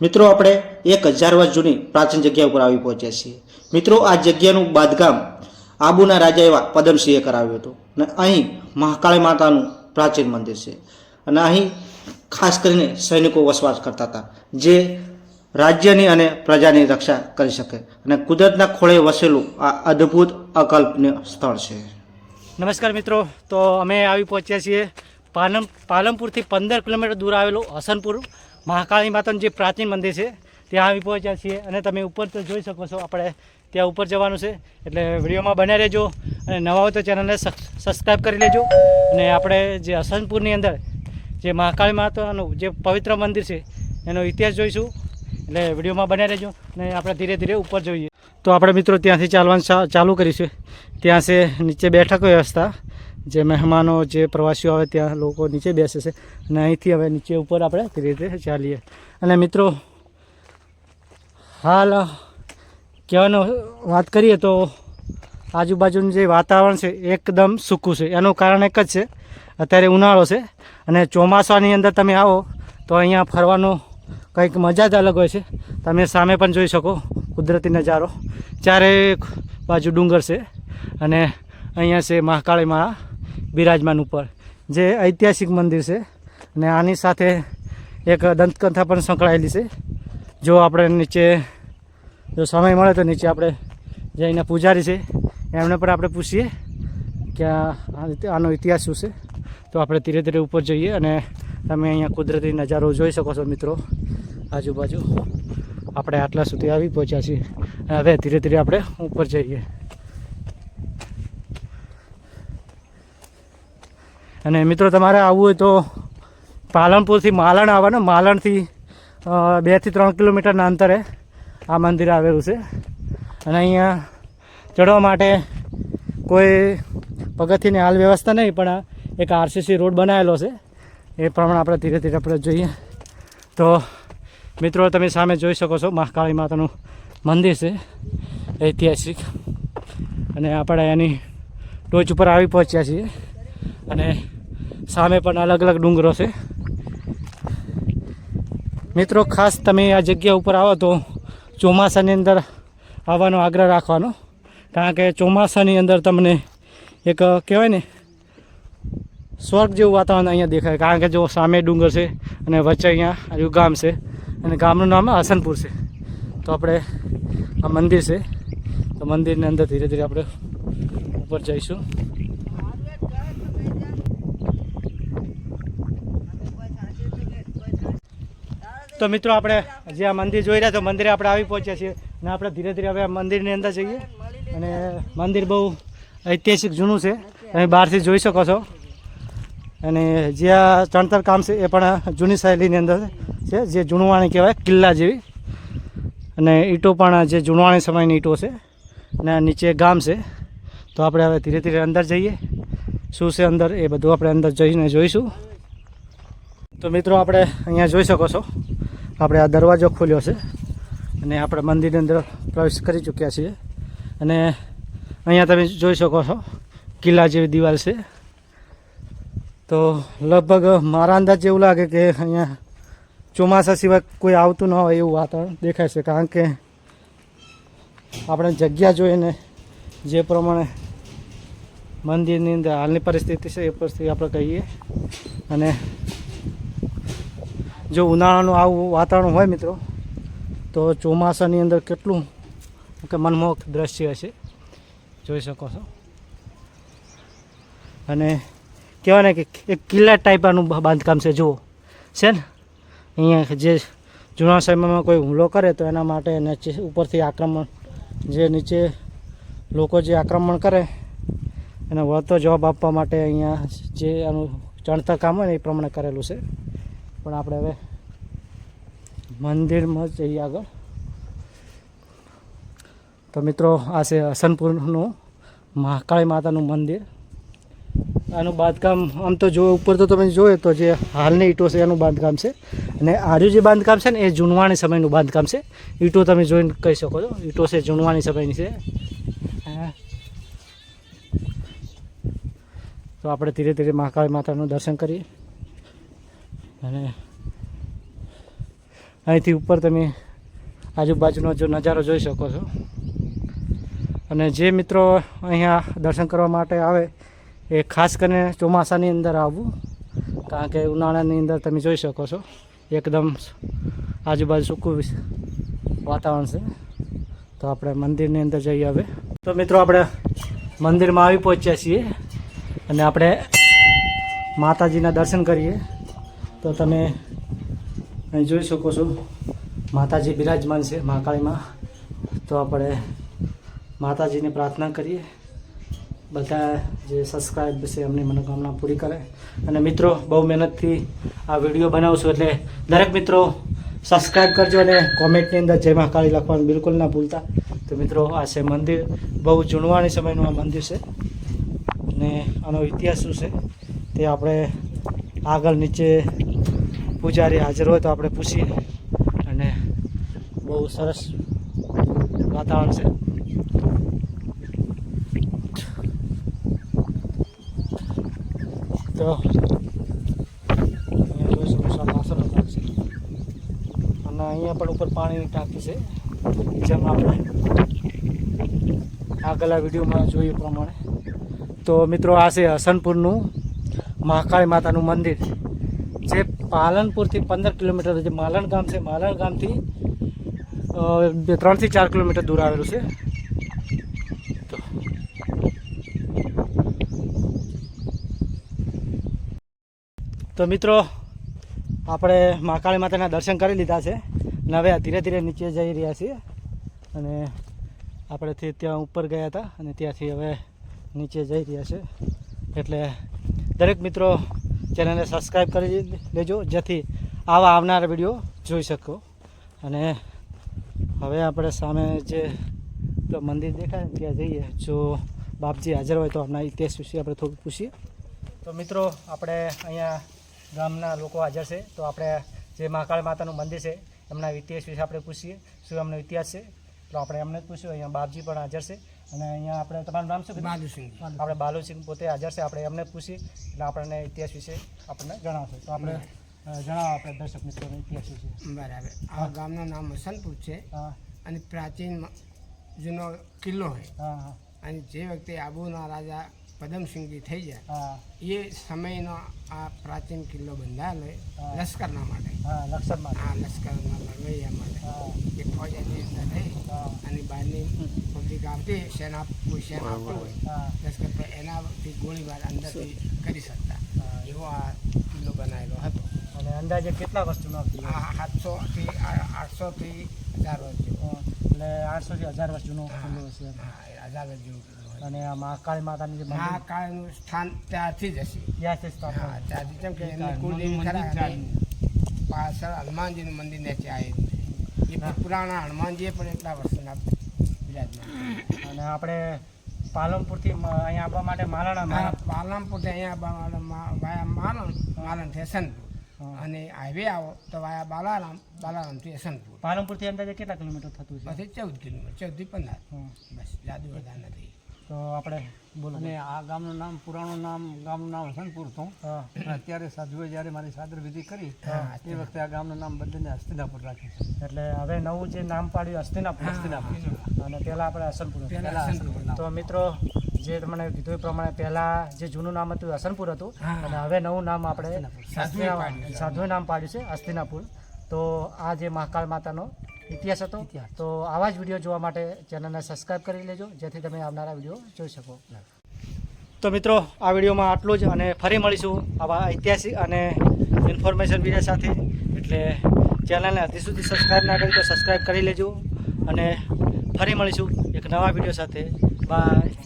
મિત્રો, આપણે એક હજાર વર્ષ જૂની પ્રાચીન જગ્યા ઉપર આવી પહોંચ્યા છીએ. મિત્રો, આ જગ્યાનું બાંધકામ આબુના રાજા એવા પદમસિંહે કરાવ્યું હતું અને અહીં મહાકાળી માતાનું પ્રાચીન મંદિર છે અને અહીં ખાસ કરીને સૈનિકો વસવાટ કરતા હતા, જે રાજ્યની અને પ્રજાની રક્ષા કરી શકે અને કુદરતના ખોળે વસેલું આ અદ્ભુત અકલ્પનીય સ્થળ છે. નમસ્કાર મિત્રો, તો અમે આવી પહોંચ્યા છીએ પાલમ, પાલમપુરથી પંદર કિલોમીટર દૂર આવેલું હસનપુર. મહાકાળી માતાનું જે પ્રાચીન મંદિર છે, ત્યાં આવી પહોંચ્યા છીએ અને તમે ઉપર તો જોઈ શકો છો આપણે ત્યાં ઉપર જવાનું છે. એટલે વિડીયોમાં બન્યા રહેજો અને નવા હોય તો ચેનલને સબસ્ક્રાઈબ કરી લેજો. અને આપણે જે હસનપુરની અંદર જે મહાકાળી માતાનું જે પવિત્ર મંદિર છે, એનો ઇતિહાસ જોઈશું. એટલે વિડીયોમાં બન્યા રહેજો અને આપણે ધીરે ધીરે ઉપર જોઈએ. તો આપણે મિત્રો ત્યાંથી ચાલવાનું ચાલુ કરીશું. ત્યાં છે નીચે બેઠક વ્યવસ્થા. જે મહેમાનો, જે પ્રવાસીઓ આવે ત્યાં લોકો નીચે બેસે છે અને અહીંથી હવે નીચે ઉપર આપણે ધીરે ધીરે ચાલીએ. અને મિત્રો, હાલ કહેવાનો વાત કરીએ તો આજુબાજુનું જે વાતાવરણ છે એકદમ સૂકું છે. એનું કારણ એક જ છે, અત્યારે ઉનાળો છે અને ચોમાસાની અંદર તમે આવો તો અહીંયા ફરવાનું કંઈક મજા જ અલગ હોય છે. તમે સામે પણ જોઈ શકો કુદરતી નજારો. ચારે બાજુ ડુંગર છે અને અહીંયા છે મહાકાળી માળા. બિરાજમાન ઉપર, જે ઐતિહાસિક મંદિર છે. અને આની સાથે એક દંતકથા પણ સંકળાયેલી છે. જો આપણે નીચે, જો સમય મળે તો નીચે આપણે જે અહીંના પૂજારી છે. એમને પણ આપણે પૂછીએ કે આનો ઇતિહાસ શું છે. તો આપણે ધીરે ધીરે ઉપર જઈએ અને તમે અહીંયા કુદરતી નજારો જોઈ શકો છો મિત્રો. આજુબાજુ આપણે આટલા સુધી આવી પહોંચ્યા છીએ. હવે ધીરે ધીરે આપણે ઉપર જઈએ. અને મિત્રો, તમારે આવવું હોય તો પાલનપુરથી માલણ આવવાનું. માલણથી બેથી ત્રણ કિલોમીટરના અંતરે આ મંદિર આવેલું છે. અને અહીંયા ચડવા માટે કોઈ પગથિયાની હાલ વ્યવસ્થા નહીં, પણ એક આરસીસી રોડ બનાવેલો છે. એ પ્રમાણે આપણે ધીરે ધીરે આપણે જોઈએ. તો, મિત્રો, તમે સામે જોઈ શકો છો મહાકાળી માતાનું મંદિર છે, ઐતિહાસિક. અને આપણે એની ટોચ ઉપર આવી પહોંચ્યા છીએ. અને સામે પણ અલગ અલગ ડુંગરો છે. મિત્રો, ખાસ તમે આ જગ્યા ઉપર આવો તો ચોમાસાની અંદર આવવાનો આગ્રહ રાખવાનો. કારણ કે ચોમાસાની અંદર તમને એક, કહેવાય ને, સ્વર્ગ જેવું વાતાવરણ અહીંયા દેખાય. કારણ કે જો સામે ડુંગર છે અને વચ્ચે અહીંયા આજુ ગામ છે અને ગામનું નામ હસનપુર છે. તો આપણે આ મંદિર છે. તો મંદિરની અંદર ધીરે ધીરે આપણે ઉપર જઈશું. તો મિત્રો આપણે જે આ મંદિર જોઈ રહ્યા તો મંદિરે આપણે આવી પહોંચ્યા છીએ અને આપણે ધીરે ધીરે હવે મંદિરની અંદર જઈએ. અને મંદિર બહુ ઐતિહાસિક જૂનું છે. તમે બહારથી જોઈ શકો છો. અને જે આ ચણતર કામ છે એ પણ જૂની શૈલીની અંદર છે, જે જૂનવાણી કહેવાય, કિલ્લા જેવી. અને ઈંટો પણ જે જૂનવાણી સમયની ઈંટો છે અને નીચે ગામ છે. તો આપણે હવે ધીરે ધીરે અંદર જઈએ. શું છે અંદર એ બધું આપણે અંદર જઈને જોઈશું. તો મિત્રો આપણે અહીંયા જોઈ શકો છો. આપણે આ દરવાજો ખોલ્યો છે અને આપણે મંદિરની અંદર પ્રવેશ કરી ચૂક્યા છીએ. અને અહીંયા તમે જોઈ શકો છો, કિલ્લા જેવી દિવાલ છે. તો લગભગ મારા અંદાજ એવું લાગે કે અહીંયા ચોમાસા સિવાય કોઈ આવતું ન હોય એવું વાતાવરણ દેખાય છે. કારણ કે આપણે જગ્યા જોઈને જે પ્રમાણે મંદિરની અંદર હાલની પરિસ્થિતિ છે એ પરિસ્થિતિ આપણે કહીએ. અને જો ઉનાળાનું આવું વાતાવરણ હોય મિત્રો, તો ચોમાસાની અંદર કેટલું કે મનમોહક દ્રશ્ય હશે જોઈ શકો છો. અને કહેવાય ને કે એક કિલ્લા ટાઈપનું બાંધકામ છે, જુઓ. છે ને? અહીંયા જે જૂના સમયમાં કોઈ હુમલો કરે તો એના માટે નીચે, ઉપરથી આક્રમણ, જે નીચે લોકો જે આક્રમણ કરે, એને વળતો જવાબ આપવા માટે અહીંયા જે આનું ચણતર કામ હોય ને એ પ્રમાણે કરેલું છે. પણ આપણે હવે મંદિરમાં જઈએ આગળ. તો મિત્રો, આ છે હસનપુરનું મહાકાળી માતાનું મંદિર. આનું બાંધકામ, આમ તો જો ઉપર તો તમે જોયે તો જે હાલની ઈંટો છે એનું બાંધકામ છે. અને આજુ જે બાંધકામ છે ને, એ જૂનવાણી સમયનું બાંધકામ છે. ઈંટો તમે જોઈને કહી શકો છો. ઈંટો છે જૂનવાણી સમયની છે. તો આપણે ધીરે ધીરે મહાકાળી માતાનું દર્શન કરીએ. અને અહીંથી ઉપર તમે આજુબાજુનો જો નજારો જોઈ શકો છો. અને જે મિત્રો અહીંયા દર્શન કરવા માટે આવે, એ ખાસ કરીને ચોમાસાની અંદર આવવું, કારણ કે ઉનાળાની અંદર તમે જોઈ શકો છો, એકદમ આજુબાજુ સૂકું વાતાવરણ છે. તો આપણે મંદિરની અંદર જઈએ હવે. તો મિત્રો આપણે મંદિરમાં આવી પહોંચ્યા છીએ, અને આપણે માતાજીના દર્શન કરીએ. તો તમે અહીં જોઈ શકો છો, માતાજી બિરાજમાન છે મહાકાળીમાં. તો આપણે માતાજીને પ્રાર્થના કરીએ. બધા જે સબસ્ક્રાઈબ છે, એમની મનોકામના પૂરી કરે. અને મિત્રો, બહુ મહેનતથી આ વીડિયો બનાવશું એટલે દરેક મિત્રો સબસ્ક્રાઈબ કરજો અને કોમેન્ટની અંદર જય મહાકાળી લખવાનું બિલકુલ ના ભૂલતા. તો મિત્રો, આ છે મંદિર. બહુ જૂનવાણી સમયનું આ મંદિર છે. અને આનો ઇતિહાસ શું છે, તે આપણે આગળ નીચે પૂજારી હાજર હોય તો આપણે પૂછીએ. અને બહુ સરસ વાતાવરણ છે. તો અને અહીંયા પણ ઉપર પાણીની ટાંકી છે. જેમ આપણે આગલા વિડીયોમાં જોયું પ્રમાણે. તો મિત્રો, આ છે હસનપુરનું મહાકાળી માતાનું મંદિર. જે પાલનપુરથી પંદર કિલોમીટર જે માલણ ગામ છે, માલણ ગામથી બે- ત્રણથી ચાર કિલોમીટર દૂર આવેલું છે. તો મિત્રો, આપણે મહાકાળી માતાના દર્શન કરી લીધા છે. અને હવે ધીરે ધીરે નીચે જઈ રહ્યા છીએ. અને આપણેથી ત્યાં ઉપર ગયા હતા અને ત્યાંથી હવે નીચે જઈ રહ્યા છે. એટલે દરેક મિત્રો ચેનલને સબસ્ક્રાઈબ કરી લેજો જેથી આવા આવનારા વીડિયો જોઈ શકો. અને હવે આપણે સામે જે મંદિર દેખાય ત્યાં જઈએ. જો બાપજી હાજર હોય તો આપણા ઇતિહાસ વિશે આપણે થોડું પૂછીએ. તો મિત્રો, આપણે અહીંયા ગામના લોકો હાજર છે. તો આપણે જે મહાકાળ માતાનું મંદિર છે, એમના ઇતિહાસ વિશે આપણે પૂછીએ. શું એમનો ઇતિહાસ છે? તો આપણે એમને જ પૂછ્યું અહીંયા બાપજી પણ હાજર છે. અને અહીંયા આપણે તમારું નામ શું? બાલુસિંહ આપણે બાલુસિંહ પોતે હાજર છે આપણે એમને પૂછી એટલે આપણને ઇતિહાસ વિશે આપણને જણાવશે. તો આપણે જણાવો આપણે દર્શક મિત્રોને ઇતિહાસ વિશે. બરાબર. આ ગામનું નામ હસનપુર છે. અને પ્રાચીન જૂનો કિલ્લો છે. અને જે વખતે આબુના રાજા પદમસિંહજી થઈ ગયા એ સમયનો આ પ્રાચીન કિલ્લો બંધાયેલો લશ્કરના માટે. હા આ લશ્કરના લડવૈયા માટે. હા. એ ફોજની અંદર રહી હા. અને બહારની પબ્લિક આવતી સેના કોઈ સેના આવતું હોય લશ્કર એનાથી ગોળીબાર અંદરથી કરી શકતા. એવો આ કિલ્લો બનાવેલો હતો. અને અંદાજે કેટલા આ સાતસોથી આઠસોથી હજાર વર્ષ એટલે આઠસોથી હજાર વર્ષ જૂનો કિલ્લો છે હા, હજાર વર્ષ હોય. અને આ મહાકાળી માતાની જે આ મંદિર. કાળનું સ્થાન ત્યારથી જ હશે. ત્યાંથી હા સ્થાપના ત્યારથી કેમ કે એમની કુળદેવી ખરા પાછળ હનુમાનજીનું મંદિર નીચે આવેલું એ પુરાણા હનુમાનજીએ પણ એટલા વર્ષના બિરાજમાન અને આપણે પાલનપુરથી અહીંયા આવવા માટે માલાણા પાલનપુરથી અહીંયા આવવા માટે વાયા માલણ માલણ ફેશનપુર અને હાઈવે આવો તો વાયા બાલારામ બાલારામથી હસનપુર પાલનપુરથી અંદાજે કેટલા કિલોમીટર થતું છે પછી ચૌદ કિલોમીટર ચૌદથી પંદર. બસ જાદુ વધારે નથી. તો આપણે બોલો અને આ ગામનું નામ પુરાણું નામ ગામનું નામ હસનપુર હતું. અત્યારે સાધુએ જ્યારે મારી સાદર વિધિ કરી તે વખતે આ ગામનું નામ બદલીને હસ્તિનાપુર રાખ્યું એટલે હવે નવું જે નામ પાડ્યું હસ્તિનાપુર. હસ્તિનાપુર. અને પહેલાં આપણે હસનપુર. તો મિત્રો જે તમને કીધું એ પ્રમાણે પહેલાં જે જૂનું નામ હતું હસનપુર હતું. અને હવે નવું નામ આપણે સાધુએ નામ પાડ્યું છે હસ્તિનાપુર. તો આ જે મહાકાળ માતાનો ઇતિહાસ હતો. તો આવા જ વીડિયો જોવા માટે ચેનલને સબસ્ક્રાઈબ કરી લેજો જેથી તમે આવનારા વીડિયો જોઈ શકો. તો મિત્રો આ વિડીયોમાં આટલું જ અને ફરી મળીશું આવા ઐતિહાસિક અને ઇન્ફોર્મેશન વીડિયો સાથે. એટલે ચેનલને હજી સુધી સબસ્ક્રાઈબ ના કરી તો સબસ્ક્રાઈબ કરી લેજો અને ફરી મળીશું એક નવા વીડિયો સાથે. બાય